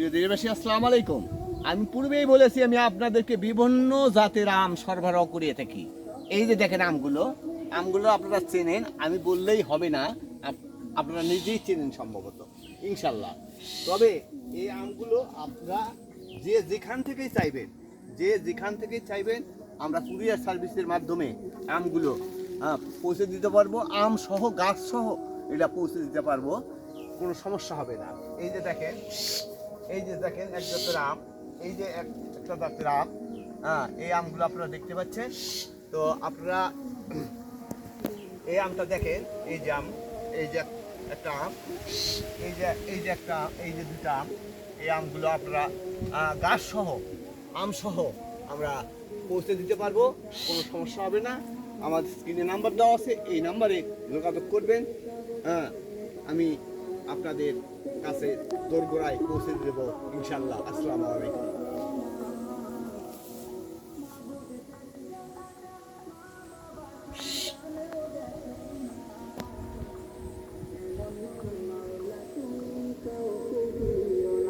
প্রিয় দেশবাসী, আসসালামু আলাইকুম। আমি পূর্বেই বলেছি, আমি আপনাদেরকে বিভিন্ন জাতের আম সরবরাহ করিয়ে থাকি। এই যে দেখেন আমগুলো আমগুলো আপনারা চেনেন, আমি বললেই হবে না আপনারা নিজেই চেনেন সম্ভবত, ইনশাল্লাহ। তবে এই আমগুলো আপনারা যে যেখান থেকেই চাইবেন, যে যেখান থেকেই চাইবেন, আমরা কুরিয়ার সার্ভিসের মাধ্যমে আমগুলো পৌঁছে দিতে পারব, আম সহ, গাছ সহ এটা পৌঁছে দিতে পারব, কোনো সমস্যা হবে না। এই যে দেখেন এই যে দেখেন, এক জাতের আম। এই যে এক একটা জাতের আম। হ্যাঁ এই আমগুলো আপনারা দেখতে পাচ্ছেন। তো আপনারা এই আমটা দেখেন, এই যে আম, এই যে একটা আম, এই যে এই যে একটা এই যে দুটা আম, এই আমগুলো আপনারা গাছ সহ, আম সহ আমরা পৌঁছে দিতে পারব। কোনো সমস্যা হবে না। আমার স্ক্রিনে নাম্বার দেওয়া আছে, এই নাম্বারে যোগাযোগ করবেন। হ্যাঁ আমি আপনাদের কাছে দোরগোড়ায় পৌঁছে দেব ইনশাল্লাহ আসসালামু আলাইকুম।